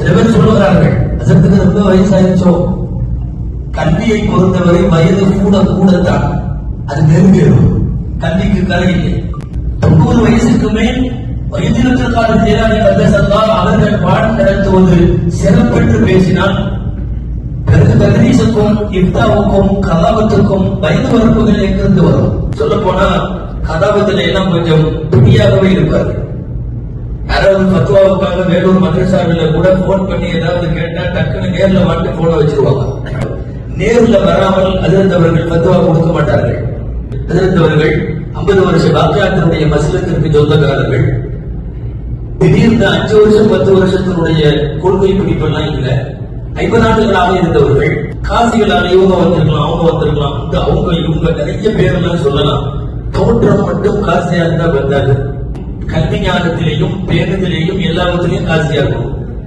சில பேர் சொல்லுகிறார்கள் அதற்கு ரொம்ப வயசாயிச்சோம் கல்வியை பொறுத்தவரை வயது கூட கூடத்தான். அது நெருங்கிடும் கல்விக்கு கரையில்லை தொண்ணூறு வயசுக்கு மேல் வயதினத்திற்கான ஜெயலலிதா கந்தசந்தால் அவர்கள் பாடம் நடத்துவது சிறப்பெற்று பேசினால் பிறகு தகரீசுக்கும் இப்தாவுக்கும் கதாபத்துக்கும் வயது வரப்புகள் எங்கிருந்து வரும்? சொல்ல போனா கதாபத்துல எல்லாம் கொஞ்சம் பிடியாகவே இருப்பாரு யாராவது பத்துவாவுக்காக வேலூர் மதரசாவில் கூட போன் பண்ணி ஏதாவது கேட்டா டக்குன்னு நேர்ல மாட்டு போன வச்சிருவாங்க. நேர்ல வராமல் அதிர்ந்தவர்கள் பத்துவா கொடுக்க மாட்டார்கள். அதிர்ந்தவர்கள் ஐம்பது வருஷ பாக்கியாத்தினுடைய மசிலத்திற்கு சொந்தக்காரர்கள். திடீர்னு அஞ்சு வருஷம் பத்து வருஷத்தினுடைய கொள்கை பிடிப்பெல்லாம் இல்ல. ஐம்பதாண்டுகளாக இருந்தவர்கள் காசிகளாக இவங்க வந்திருக்கலாம் அவங்க வந்திருக்கலாம். இந்த அவங்க இவங்க நிறைய பேரெல்லாம் சொல்லலாம். தோற்றம் மட்டும் காசியா இருந்தா வந்தாரு கல்வி ஞானத்திலேயும் பேருந்திலேயும் எல்லாவற்றிலையும் காசியா